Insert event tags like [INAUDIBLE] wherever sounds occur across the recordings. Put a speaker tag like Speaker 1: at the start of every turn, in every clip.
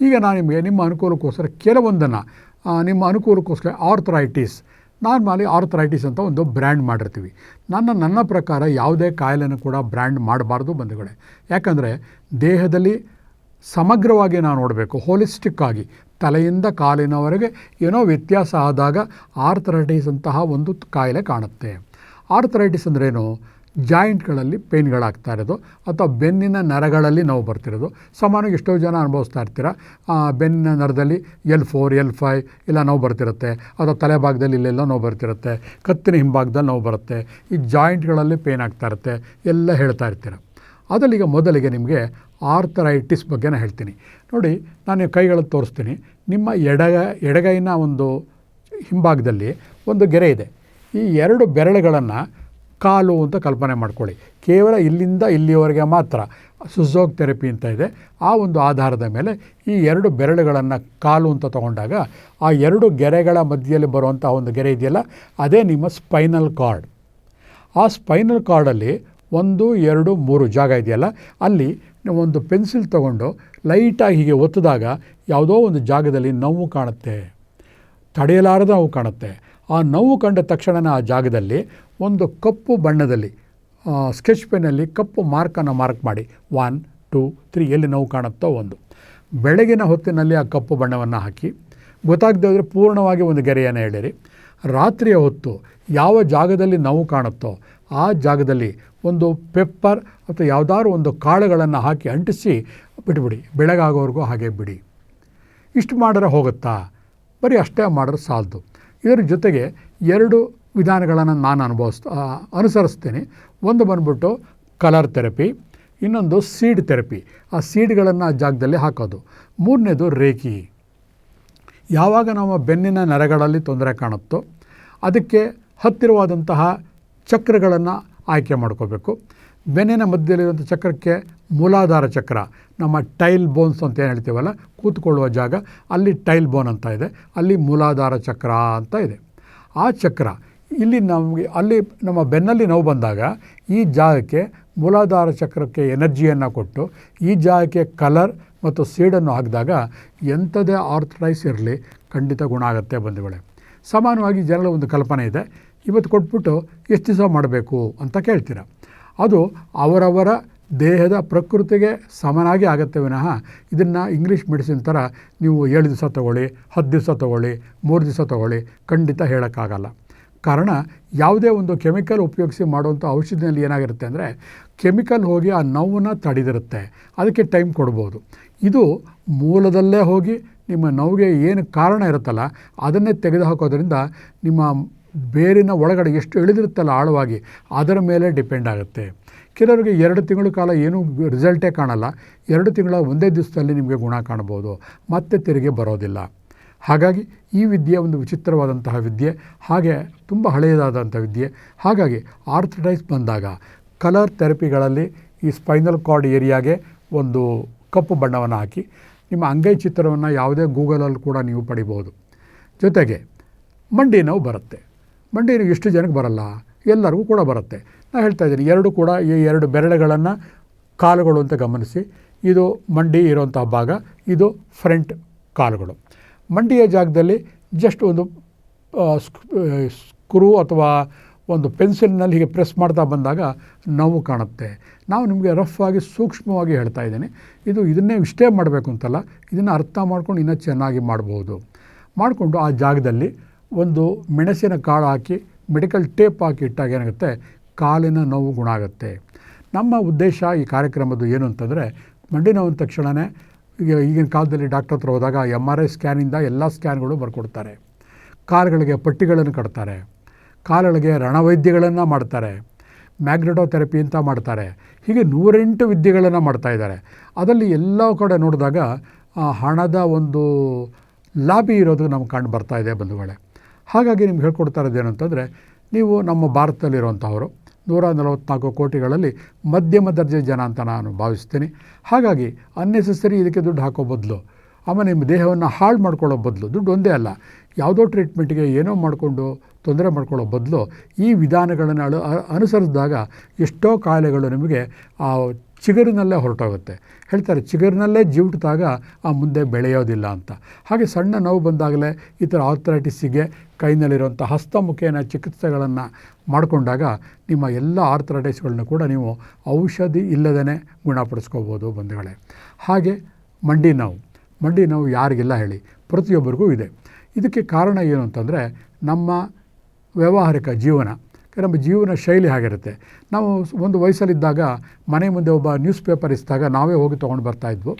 Speaker 1: ಈಗ ನಾನು ನಿಮಗೆ ನಿಮ್ಮ ಅನುಕೂಲಕ್ಕೋಸ್ಕರ ಕೆಲವೊಂದನ್ನು ನಿಮ್ಮ ಅನುಕೂಲಕ್ಕೋಸ್ಕರ ಆರ್ಥರೈಟಿಸ್ ನಾರ್ಮಲಿ ಆರ್ಥರೈಟಿಸ್ ಅಂತ ಒಂದು ಬ್ರ್ಯಾಂಡ್ ಮಾಡಿರ್ತೀವಿ. ನನ್ನ ನನ್ನ ಪ್ರಕಾರ ಯಾವುದೇ ಕಾಯಿಲೆನೂ ಕೂಡ ಬ್ರ್ಯಾಂಡ್ ಮಾಡಬಾರ್ದು ಬಂಧುಗಳೇ. ಯಾಕಂದರೆ ದೇಹದಲ್ಲಿ ಸಮಗ್ರವಾಗಿ ನಾವು ನೋಡಬೇಕು ಹೋಲಿಸ್ಟಿಕ್ ಆಗಿ, ತಲೆಯಿಂದ ಕಾಲಿನವರೆಗೆ ಏನೋ ವ್ಯತ್ಯಾಸ ಆದಾಗ ಆರ್ಥರೈಟಿಸ್ ಅಂತಹ ಒಂದು ಕಾಯಿಲೆ ಕಾಣುತ್ತೆ. ಆರ್ಥರೈಟಿಸ್ ಅಂದ್ರೇನು? ಜಾಯಿಂಟ್ಗಳಲ್ಲಿ ಪೇನ್ಗಳಾಗ್ತಾ ಇರೋದು, ಅಥವಾ ಬೆನ್ನಿನ ನರಗಳಲ್ಲಿ ನೋವು ಬರ್ತಿರೋದು. ಸಾಮಾನ್ಯವಾಗಿ ಎಷ್ಟೋ ಜನ ಅನುಭವಿಸ್ತಾ ಇರ್ತೀರ ಬೆನ್ನಿನ ನರದಲ್ಲಿ ಎಲ್ ಫೋರ್, ಎಲ್ ಫೈವ್ ಇಲ್ಲ ನೋವು ಬರ್ತಿರುತ್ತೆ, ಅಥವಾ ತಲೆ ಭಾಗದಲ್ಲಿ ಇಲ್ಲೆಲ್ಲ ನೋವು ಬರ್ತಿರುತ್ತೆ, ಕತ್ತಿನ ಹಿಂಭಾಗದಲ್ಲಿ ನೋವು ಬರುತ್ತೆ, ಈ ಜಾಯಿಂಟ್ಗಳಲ್ಲಿ ಪೇನ್ ಆಗ್ತಾ ಇರುತ್ತೆ, ಎಲ್ಲ ಹೇಳ್ತಾ ಇರ್ತೀರ. ಅದರಲ್ಲಿ ಈಗ ಮೊದಲಿಗೆ ನಿಮಗೆ ಆರ್ಥರೈಟಿಸ್ ಬಗ್ಗೆ ನಾನು ಹೇಳ್ತೀನಿ. ನೋಡಿ, ನಾನು ಕೈಗಳಲ್ಲಿ ತೋರಿಸ್ತೀನಿ, ನಿಮ್ಮ ಎಡಗ, ಎಡಗೈನ ಒಂದು ಹಿಂಭಾಗದಲ್ಲಿ ಒಂದು ಗೆರೆ ಇದೆ. ಈ ಎರಡು ಬೆರಳುಗಳನ್ನು ಕಾಲು ಅಂತ ಕಲ್ಪನೆ ಮಾಡ್ಕೊಳ್ಳಿ. ಕೇವಲ ಇಲ್ಲಿಂದ ಇಲ್ಲಿಯವರೆಗೆ ಮಾತ್ರ ಸುಝೋಗ್ ಥೆರಪಿ ಅಂತ ಇದೆ. ಆ ಒಂದು ಆಧಾರದ ಮೇಲೆ ಈ ಎರಡು ಬೆರಳುಗಳನ್ನು ಕಾಲು ಅಂತ ತಗೊಂಡಾಗ ಆ ಎರಡು ಗೆರೆಗಳ ಮಧ್ಯದಲ್ಲಿ ಬರುವಂಥ ಒಂದು ಗೆರೆ ಇದೆಯಲ್ಲ, ಅದೇ ನಿಮ್ಮ ಸ್ಪೈನಲ್ ಕಾರ್ಡ್. ಆ ಸ್ಪೈನಲ್ ಕಾರ್ಡಲ್ಲಿ ಒಂದು, ಎರಡು, ಮೂರು ಜಾಗ ಇದೆಯಲ್ಲ, ಅಲ್ಲಿ ನೀವು ಒಂದು ಪೆನ್ಸಿಲ್ ತಗೊಂಡು ಲೈಟಾಗಿ ಹೀಗೆ ಒತ್ತಿದಾಗ ಯಾವುದೋ ಒಂದು ಜಾಗದಲ್ಲಿ ನೋವು ಕಾಣುತ್ತೆ. ತಡೆಯಲಾರದ ನೋವು ಕಾಣುತ್ತೆ. ಆ ನೋವು ಕಂಡ ತಕ್ಷಣನೇ ಆ ಜಾಗದಲ್ಲಿ ಒಂದು ಕಪ್ಪು ಬಣ್ಣದಲ್ಲಿ ಸ್ಕೆಚ್ ಪೆನ್ನಲ್ಲಿ ಕಪ್ಪು ಮಾರ್ಕನ್ನು ಮಾರ್ಕ್ ಮಾಡಿ. ಒನ್ ಟೂ ತ್ರೀ ಎಲ್ಲಿ ನೋವು ಕಾಣುತ್ತೋ ಒಂದು. ಬೆಳಗಿನ ಹೊತ್ತಿನಲ್ಲಿ ಆ ಕಪ್ಪು ಬಣ್ಣವನ್ನು ಹಾಕಿ. ಗೊತ್ತಾಗದೇ ಹೋದರೆ ಪೂರ್ಣವಾಗಿ ಒಂದು ಗೆರೆಯನ್ನು ಹೇಳಿರಿ ರಾತ್ರಿಯ ಹೊತ್ತು ಯಾವ ಜಾಗದಲ್ಲಿ ನೋವು ಕಾಣುತ್ತೋ, ಆ ಜಾಗದಲ್ಲಿ ಒಂದು ಪೆಪ್ಪರ್ ಅಥವಾ ಯಾವುದಾದ್ರು ಒಂದು ಕಾಳುಗಳನ್ನು ಹಾಕಿ ಅಂಟಿಸಿ ಬಿಟ್ಬಿಡಿ. ಬೆಳಗಾಗೋವರೆಗೂ ಹಾಗೆ ಬಿಡಿ. ಇಷ್ಟು ಮಾಡಿದ್ರೆ ಹೋಗುತ್ತಾ? ಬರೀ ಅಷ್ಟೇ ಮಾಡಿದ್ರೆ ಸಾಲದು. ಇದರ ಜೊತೆಗೆ ಎರಡು ವಿಧಾನಗಳನ್ನು ನಾನು ಅನುಭವಿಸ್ ಅನುಸರಿಸ್ತೇನೆ. ಒಂದು ಬಂದ್ಬಿಟ್ಟು ಕಲರ್ ಥೆರಪಿ ಇನ್ನೊಂದು ಸೀಡ್ ಥೆರಪಿ ಆ ಸೀಡ್ಗಳನ್ನು ಆ ಜಾಗದಲ್ಲಿ ಹಾಕೋದು. ಮೂರನೇದು ರೇಖಿ. ಯಾವಾಗ ನಮ್ಮ ಬೆನ್ನಿನ ನರಗಳಲ್ಲಿ ತೊಂದರೆ ಕಾಣುತ್ತೋ, ಅದಕ್ಕೆ ಹತ್ತಿರವಾದಂತಹ ಚಕ್ರಗಳನ್ನು ಆಯ್ಕೆ ಮಾಡ್ಕೋಬೇಕು. ಬೆನ್ನಿನ ಮಧ್ಯದಲ್ಲಿರುವಂಥ ಚಕ್ರಕ್ಕೆ ಮೂಲಾಧಾರ ಚಕ್ರ, ನಮ್ಮ ಟೈಲ್ ಬೋನ್ಸ್ ಅಂತ ಏನು ಹೇಳ್ತೀವಲ್ಲ, ಕೂತ್ಕೊಳ್ಳುವ ಜಾಗ, ಅಲ್ಲಿ ಟೈಲ್ ಬೋನ್ ಅಂತ ಇದೆ, ಅಲ್ಲಿ ಮೂಲಾಧಾರ ಚಕ್ರ ಅಂತ ಇದೆ. ಆ ಚಕ್ರ ಇಲ್ಲಿ ನಮಗೆ ಅಲ್ಲಿ ನಮ್ಮ ಬೆನ್ನಲ್ಲಿ ನೋವು ಬಂದಾಗ ಈ ಜಾಗಕ್ಕೆ ಮೂಲಾಧಾರ ಚಕ್ರಕ್ಕೆ ಎನರ್ಜಿಯನ್ನು ಕೊಟ್ಟು ಈ ಜಾಗಕ್ಕೆ ಕಲರ್ ಮತ್ತು ಸೀಡನ್ನು ಹಾಕಿದಾಗ ಎಂಥದೇ ಆರ್ಥರೈಸ್ ಇರಲಿ ಖಂಡಿತ ಗುಣ ಆಗುತ್ತೆ ಬಂಧುಗಳೇ. ಸಮಾನವಾಗಿ ಜನರ ಒಂದು ಕಲ್ಪನೆ ಇದೆ, ಇವತ್ತು ಕೊಟ್ಬಿಟ್ಟು ಎಷ್ಟು ದಿವಸ ಮಾಡಬೇಕು? ಅಂತ ಕೇಳ್ತೀರ. ಅದು ಅವರವರ ದೇಹದ ಪ್ರಕೃತಿಗೆ ಸಮನಾಗಿ ಆಗುತ್ತೆ ವಿನಃ ಇದನ್ನು ಇಂಗ್ಲೀಷ್ ಮೆಡಿಸಿನ್ ಥರ ನೀವು ಏಳು ದಿವಸ ತೊಗೊಳ್ಳಿ, ಹತ್ತು ದಿವಸ ತೊಗೊಳ್ಳಿ, ಮೂರು ದಿವಸ ತೊಗೊಳ್ಳಿ ಖಂಡಿತ ಹೇಳೋಕ್ಕಾಗಲ್ಲ. ಕಾರಣ ಯಾವುದೇ ಒಂದು ಕೆಮಿಕಲ್ ಉಪಯೋಗಿಸಿ ಮಾಡುವಂಥ ಔಷಧಿನಲ್ಲಿ ಏನಾಗಿರುತ್ತೆ ಅಂದರೆ ಕೆಮಿಕಲ್ ಹೋಗಿ ಆ ನೋವನ್ನು ತಡೆದಿರುತ್ತೆ. ಅದಕ್ಕೆ ಟೈಮ್ ಕೊಡ್ಬೋದು. ಇದು ಮೂಲದಲ್ಲೇ ಹೋಗಿ ನಿಮ್ಮ ನೋವಿಗೆ ಏನು ಕಾರಣ ಇರುತ್ತಲ್ಲ ಅದನ್ನೇ ತೆಗೆದುಹಾಕೋದ್ರಿಂದ ನಿಮ್ಮ ಬೇರಿನ ಒಳಗಡೆ ಎಷ್ಟು ಇಳಿದಿರುತ್ತಲ್ಲ ಆಳವಾಗಿ ಅದರ ಮೇಲೆ ಡಿಪೆಂಡ್ ಆಗುತ್ತೆ. ಕೆಲವರಿಗೆ ಎರಡು ತಿಂಗಳ ಕಾಲ ಏನೂ ರಿಸಲ್ಟೇ ಕಾಣಲ್ಲ. ಎರಡು ತಿಂಗಳ ಒಂದೇ ದಿವಸದಲ್ಲಿ ನಿಮಗೆ ಗುಣ ಕಾಣ್ಬೋದು. ಮತ್ತೆ ತೆರಿಗೆ ಬರೋದಿಲ್ಲ. ಹಾಗಾಗಿ ಈ ವಿದ್ಯೆ ಒಂದು ವಿಚಿತ್ರವಾದಂತಹ ವಿದ್ಯೆ, ಹಾಗೆ ತುಂಬ ಹಳೆಯದಾದಂಥ ವಿದ್ಯೆ. ಹಾಗಾಗಿ ಆರ್ಥಡೈಸ್ ಬಂದಾಗ ಕಲರ್ ಥೆರಪಿಗಳಲ್ಲಿ ಈ ಸ್ಪೈನಲ್ ಕಾರ್ಡ್ ಏರಿಯಾಗೆ ಒಂದು ಕಪ್ಪು ಬಣ್ಣವನ್ನು ಹಾಕಿ ನಿಮ್ಮ ಅಂಗೈ ಚಿತ್ರವನ್ನು ಯಾವುದೇ ಗೂಗಲಲ್ಲಿ ಕೂಡ ನೀವು ಪಡಿಬೋದು ಜೊತೆಗೆ ಮಂಡಿ ನೋವು ಬರುತ್ತೆ. ಮಂಡಿ ನೋವು ಎಷ್ಟು ಜನಕ್ಕೆ ಬರಲ್ಲ, ಎಲ್ಲರಿಗೂ ಕೂಡ ಬರುತ್ತೆ. ನಾನು ಹೇಳ್ತಾ ಇದ್ದೀನಿ, ಎರಡು ಕೂಡ ಈ ಎರಡು ಬೆರಳುಗಳನ್ನು ಕಾಲುಗಳು ಅಂತ ಗಮನಿಸಿ. ಇದು ಮಂಡಿ ಇರುವಂತಹ ಭಾಗ, ಇದು ಫ್ರಂಟ್ ಕಾಲುಗಳು. ಮಂಡಿಯ ಜಾಗದಲ್ಲಿ ಜಸ್ಟ್ ಒಂದು ಸ್ಕ್ರೂ ಅಥವಾ ಒಂದು ಪೆನ್ಸಿಲ್ನಲ್ಲಿ ಹೀಗೆ ಪ್ರೆಸ್ ಮಾಡ್ತಾ ಬಂದಾಗ ನೋವು ಕಾಣುತ್ತೆ. ನಾವು ನಿಮಗೆ ರಫ್ ಆಗಿ ಸೂಕ್ಷ್ಮವಾಗಿ ಹೇಳ್ತಾ ಇದ್ದೀನಿ. ಇದು ಇದನ್ನೇ ಇಷ್ಟೇ ಮಾಡಬೇಕು ಅಂತಲ್ಲ, ಇದನ್ನು ಅರ್ಥ ಮಾಡ್ಕೊಂಡು ಇನ್ನೂ ಚೆನ್ನಾಗಿ ಮಾಡ್ಬೋದು. ಮಾಡಿಕೊಂಡು ಆ ಜಾಗದಲ್ಲಿ ಒಂದು ಮೆಣಸಿನ ಕಾಳು ಹಾಕಿ, ಮೆಡಿಕಲ್ ಟೇಪ್ ಹಾಕಿ ಇಟ್ಟಾಗ ಏನಾಗುತ್ತೆ? ಕಾಲಿನ ನೋವು ಗುಣ ಆಗುತ್ತೆ. ನಮ್ಮ ಉದ್ದೇಶ ಈ ಕಾರ್ಯಕ್ರಮದ್ದು ಏನು ಅಂತಂದರೆ ಮಂಡಿ ನೋವಿನ ತಕ್ಷಣವೇ ಈಗಿನ ಕಾಲದಲ್ಲಿ ಡಾಕ್ಟರ್ ಹತ್ರ ಹೋದಾಗ ಎಂ ಆರ್ ಐ ಸ್ಕ್ಯಾನಿಂದ ಎಲ್ಲ ಸ್ಕ್ಯಾನ್ಗಳು ಬರ್ಕೊಡ್ತಾರೆ. ಕಾಲುಗಳಿಗೆ ಪಟ್ಟಿಗಳನ್ನು ಕಟ್ತಾರೆ. ಕಾಲುಗಳಿಗೆ ರಣವೈದ್ಯಗಳನ್ನು ಮಾಡ್ತಾರೆ. ಮ್ಯಾಗ್ನೆಟೋಥೆರಪಿ ಅಂತ ಮಾಡ್ತಾರೆ. ಹೀಗೆ ನೂರೆಂಟು ವಿದ್ಯೆಗಳನ್ನು ಮಾಡ್ತಾ ಇದ್ದಾರೆ. ಅದರಲ್ಲಿ ಎಲ್ಲ ಕಡೆ ನೋಡಿದಾಗ ಹಣದ ಒಂದು ಲಾಬಿ ಇರೋದು ನಮ್ಗೆ ಕಂಡು ಬರ್ತಾ ಇದೆ ಬಂಧುಗಳೇ. ಹಾಗಾಗಿ ನಿಮ್ಗೆ ಹೇಳ್ಕೊಡ್ತಾ ಇರೋದೇನಂತಂದರೆ, ನೀವು ನಮ್ಮ ಭಾರತದಲ್ಲಿರುವಂಥವರು ನೂರ ನಲವತ್ನಾಲ್ಕು ಕೋಟಿಗಳಲ್ಲಿ ಮಧ್ಯಮ ದರ್ಜೆ ಜನ ಅಂತ ನಾನು ಭಾವಿಸ್ತೀನಿ. ಹಾಗಾಗಿ ಅನ್ನೆಸೆಸರಿ ಇದಕ್ಕೆ ದುಡ್ಡು ಹಾಕೋ ಬದಲು, ಆಮೇಲೆ ನಿಮ್ಮ ದೇಹವನ್ನು ಹಾಳು ಮಾಡ್ಕೊಳ್ಳೋ ಬದಲು, ದುಡ್ಡು ಒಂದೇ ಅಲ್ಲ, ಯಾವುದೋ ಟ್ರೀಟ್ಮೆಂಟ್ಗೆ ಏನೋ ಮಾಡಿಕೊಂಡು ತೊಂದರೆ ಮಾಡ್ಕೊಳ್ಳೋ ಬದಲು ಈ ವಿಧಾನಗಳನ್ನು ಅಳು ಅನುಸರಿಸಿದಾಗ ಎಷ್ಟೋ ಕಾಯಿಲೆಗಳು ನಿಮಗೆ ಆ ಚಿಗುರಿನಲ್ಲೇ ಹೊರಟೋಗುತ್ತೆ. ಹೇಳ್ತಾರೆ, ಚಿಗುರಿನಲ್ಲೇ ಜಿವುಟಿದಾಗ ಆ ಮುಂದೆ ಬೆಳೆಯೋದಿಲ್ಲ ಅಂತ. ಹಾಗೆ ಸಣ್ಣ ನೋವು ಬಂದಾಗಲೇ ಈ ಥರ ಆರ್ಥರೈಟಿಸ್ಸಿಗೆ ಕೈನಲ್ಲಿರುವಂಥ ಹಸ್ತಮುಖೇನ ಚಿಕಿತ್ಸೆಗಳನ್ನು ಮಾಡಿಕೊಂಡಾಗ ನಿಮ್ಮ ಎಲ್ಲ ಆರ್ಥರೈಟಿಸ್ಗಳನ್ನ ಕೂಡ ನೀವು ಔಷಧಿ ಇಲ್ಲದೇ ಗುಣಪಡಿಸ್ಕೋಬೋದು ಬಂಧುಗಳೇ. ಹಾಗೆ ಮಂಡಿ ನೋವು. ಮಂಡಿ ನೋವು ಯಾರಿಗೆಲ್ಲ ಹೇಳಿ, ಪ್ರತಿಯೊಬ್ಬರಿಗೂ ಇದೆ. ಇದಕ್ಕೆ ಕಾರಣ ಏನು ಅಂತಂದರೆ ನಮ್ಮ ವ್ಯಾವಹಾರಿಕ ಜೀವನ. ನಮ್ಮ ಜೀವನ ಶೈಲಿ ಆಗಿರುತ್ತೆ ನಾವು ಒಂದು ವಯಸ್ಸಲ್ಲಿದ್ದಾಗ ಮನೆ ಮುಂದೆ ಒಬ್ಬ ನ್ಯೂಸ್ ಪೇಪರ್ ಇಸ್ದಾಗ ನಾವೇ ಹೋಗಿ ತೊಗೊಂಡು ಬರ್ತಾಯಿದ್ವು